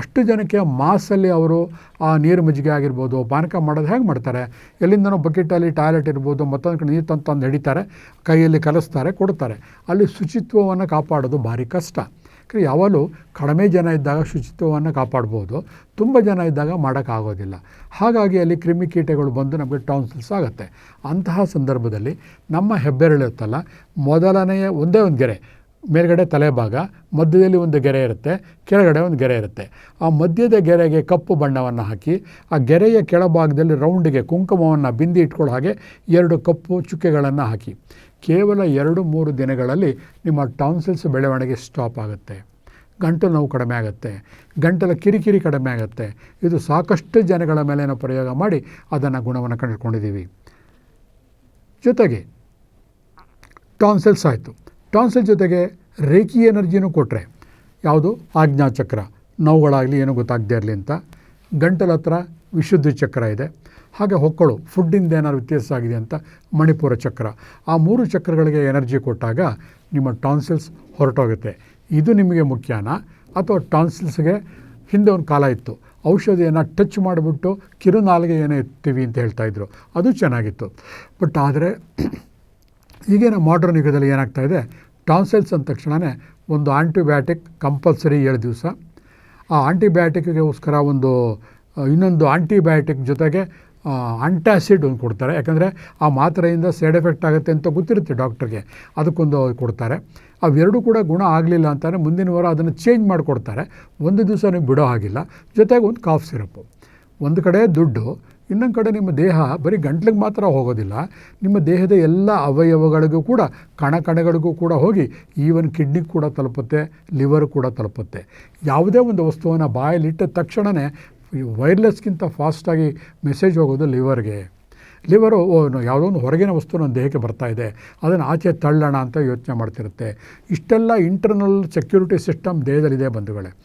Speaker 1: ಅಷ್ಟು ಜನಕ್ಕೆ ಮಾಸಲ್ಲಿ ಅವರು ಆ ನೀರು ಮಜ್ಜಿಗೆ ಆಗಿರ್ಬೋದು, ಪಾನಕ ಮಾಡೋದು ಹೇಗೆ ಮಾಡ್ತಾರೆ? ಎಲ್ಲಿಂದನೋ ಬಕೆಟಲ್ಲಿ ಟಾಯ್ಲೆಟ್ ಇರ್ಬೋದು, ಮತ್ತೊಂದು ಕಡೆ ನೀರು ತಂದು ತಂದು ಹಿಡಿತಾರೆ ಕೈಯಲ್ಲಿ ಕಲಿಸ್ತಾರೆ, ಕೊಡ್ತಾರೆ. ಅಲ್ಲಿ ಶುಚಿತ್ವವನ್ನು ಕಾಪಾಡೋದು ಭಾರಿ ಕಷ್ಟ. ಯಾಕಂದರೆ ಯಾವಾಗಲೂ ಕಡಿಮೆ ಜನ ಇದ್ದಾಗ ಶುಚಿತ್ವವನ್ನು ಕಾಪಾಡ್ಬೋದು, ತುಂಬ ಜನ ಇದ್ದಾಗ ಮಾಡೋಕ್ಕಾಗೋದಿಲ್ಲ. ಹಾಗಾಗಿ ಅಲ್ಲಿ ಕ್ರಿಮಿಕೀಟಗಳು ಬಂದು ನಮಗೆ ಟಾನ್ಸಿಲ್ಸ್ ಆಗುತ್ತೆ ಅಂತಹ ಸಂದರ್ಭದಲ್ಲಿ ನಮ್ಮ ಹೆಬ್ಬೆರಳಿರುತ್ತಲ್ಲ ಮೊದಲನೆಯ ಒಂದೇ ಒಂದು ಗೆರೆ, ಮೇಲ್ಗಡೆ ತಲೆಭಾಗ, ಮಧ್ಯದಲ್ಲಿ ಒಂದು ಗೆರೆ ಇರುತ್ತೆ, ಕೆಳಗಡೆ ಒಂದು ಗೆರೆ ಇರುತ್ತೆ. ಆ ಮಧ್ಯದ ಗೆರೆಗೆ ಕಪ್ಪು ಬಣ್ಣವನ್ನು ಹಾಕಿ, ಆ ಗೆರೆಯ ಕೆಳಭಾಗದಲ್ಲಿ ರೌಂಡಿಗೆ ಕುಂಕುಮವನ್ನು ಬಿಂದಿ ಇಟ್ಕೊಳ್ಳೋ ಹಾಗೆ ಎರಡು ಕಪ್ಪು ಚುಕ್ಕೆಗಳನ್ನು ಹಾಕಿ. ಕೇವಲ ಎರಡು ಮೂರು ದಿನಗಳಲ್ಲಿ ನಿಮ್ಮ ಟಾನ್ಸಿಲ್ಸ್ ಬೆಳವಣಿಗೆ ಸ್ಟಾಪ್ ಆಗುತ್ತೆ. ಗಂಟಲು ನೋವು ಕಡಿಮೆ ಆಗುತ್ತೆ. ಗಂಟಲ ಕಿರಿಕಿರಿ ಕಡಿಮೆ ಆಗುತ್ತೆ. ಇದು ಸಾಕಷ್ಟು ಜನಗಳ ಮೇಲೆ ನಾವು ಪ್ರಯೋಗ ಮಾಡಿ ಅದನ್ನು ಗುಣವನ್ನು ಕಂಡುಕೊಂಡಿದ್ದೀವಿ. ಜೊತೆಗೆ ಟಾನ್ಸಿಲ್ಸ್ ಆಯಿತು. ಟಾನ್ಸಿಲ್ ಜೊತೆಗೆ ರೇಖಿ ಎನರ್ಜಿನೂ ಕೊಟ್ಟರೆ ಯಾವುದು? ಆಜ್ಞಾಚಕ್ರ. ನೋವುಗಳಾಗಲಿ ಏನೂ ಗೊತ್ತಾಗದೇ ಇರಲಿ ಅಂತ. ಗಂಟಲ ಹತ್ರ ವಿಶುದ್ಧಿ ಚಕ್ರ ಇದೆ. ಹಾಗೆ ಹೊಕ್ಕಳು, ಫುಡ್ಡಿಂದ ಏನಾದ್ರು ವ್ಯತ್ಯಾಸ ಆಗಿದೆ ಅಂತ ಮಣಿಪುರ ಚಕ್ರ. ಆ ಮೂರು ಚಕ್ರಗಳಿಗೆ ಎನರ್ಜಿ ಕೊಟ್ಟಾಗ ನಿಮ್ಮ ಟಾನ್ಸಿಲ್ಸ್ ಹೊರಟೋಗುತ್ತೆ. ಇದು ನಿಮಗೆ ಮುಖ್ಯನ? ಅಥವಾ ಟಾನ್ಸಿಲ್ಸ್ಗೆ ಹಿಂದೆ ಒಂದು ಕಾಲ ಇತ್ತು. ಔಷಧಿಯನ್ನು ಟಚ್ ಮಾಡಿಬಿಟ್ಟು ಕಿರುನಾಲಿಗೆ ಏನೇ ಎತ್ತೀವಿ ಅಂತ ಹೇಳ್ತಾ ಇದ್ರು. ಅದು ಚೆನ್ನಾಗಿತ್ತು. ಬಟ್ ಆದರೆ [CLEARS THROAT] ಈಗಿನ ಮಾಡ್ರನ್ ಯುಗದಲ್ಲಿ ಏನಾಗ್ತಾ ಇದೆ? ಟಾನ್ಸಿಲ್ಸ್ ಅಂದ ತಕ್ಷಣವೇ ಒಂದು ಆಂಟಿಬಯಾಟಿಕ್ ಕಂಪಲ್ಸರಿ ಏಳು ದಿವಸ. ಆ ಆಂಟಿಬಯಾಟಿಕ್ಗೋಸ್ಕರ ಒಂದು ಇನ್ನೊಂದು ಆಂಟಿಬಯಾಟಿಕ್ ಜೊತೆಗೆ ಆಂಟಾಸಿಡ್ ಒಂದು ಕೊಡ್ತಾರೆ. ಯಾಕಂದರೆ ಆ ಮಾತ್ರೆಯಿಂದ ಸೈಡ್ ಎಫೆಕ್ಟ್ ಆಗುತ್ತೆ ಅಂತ ಗೊತ್ತಿರುತ್ತೆ ಡಾಕ್ಟ್ರಿಗೆ ಅದಕ್ಕೊಂದು ಕೊಡ್ತಾರೆ. ಅವೆರಡೂ ಕೂಡ ಗುಣ ಆಗಲಿಲ್ಲ ಅಂತಾರೆ ಮುಂದಿನ ವಾರ ಅದನ್ನು ಚೇಂಜ್ ಮಾಡಿಕೊಡ್ತಾರೆ. ಒಂದು ದಿವಸ ನೀವು ಬಿಡೋ ಹಾಗಿಲ್ಲ. ಜೊತೆಗೆ ಒಂದು ಕಾಫ್ ಸಿರಪ್ಪು ಒಂದು ಕಡೆ ದುಡ್ಡು, ಇನ್ನೊಂದು ಕಡೆ ನಿಮ್ಮ ದೇಹ ಬರೀ ಗಂಟ್ಲಿಗೆ ಮಾತ್ರ ಹೋಗೋದಿಲ್ಲ. ನಿಮ್ಮ ದೇಹದ ಎಲ್ಲ ಅವಯವಗಳಿಗೂ ಕೂಡ, ಕಣ ಕಣಗಳಿಗೂ ಕೂಡ ಹೋಗಿ ಈವನ್ ಕಿಡ್ನಿಗೆ ಕೂಡ ತಲುಪುತ್ತೆ ಲಿವರ್ ಕೂಡ ತಲುಪುತ್ತೆ. ಯಾವುದೇ ಒಂದು ವಸ್ತುವನ್ನು ಬಾಯಲ್ಲಿಟ್ಟ ತಕ್ಷಣವೇ ವೈರ್ಲೆಸ್ಗಿಂತ ಫಾಸ್ಟಾಗಿ ಮೆಸೇಜ್ ಹೋಗೋದು ಲಿವರ್ಗೆ ಲಿವರು ಯಾವುದೋ ಒಂದು ಹೊರಗಿನ ವಸ್ತು ನನ್ನ ದೇಹಕ್ಕೆ ಬರ್ತಾ ಇದೆ. ಅದನ್ನು ಆಚೆ ತಳ್ಳೋಣ ಅಂತ ಯೋಚನೆ ಮಾಡ್ತಿರುತ್ತೆ. ಇಷ್ಟೆಲ್ಲ ಇಂಟರ್ನಲ್ ಸೆಕ್ಯೂರಿಟಿ ಸಿಸ್ಟಮ್ ದೇಹದಲ್ಲಿದೆ ಬಂಧುಗಳೇ.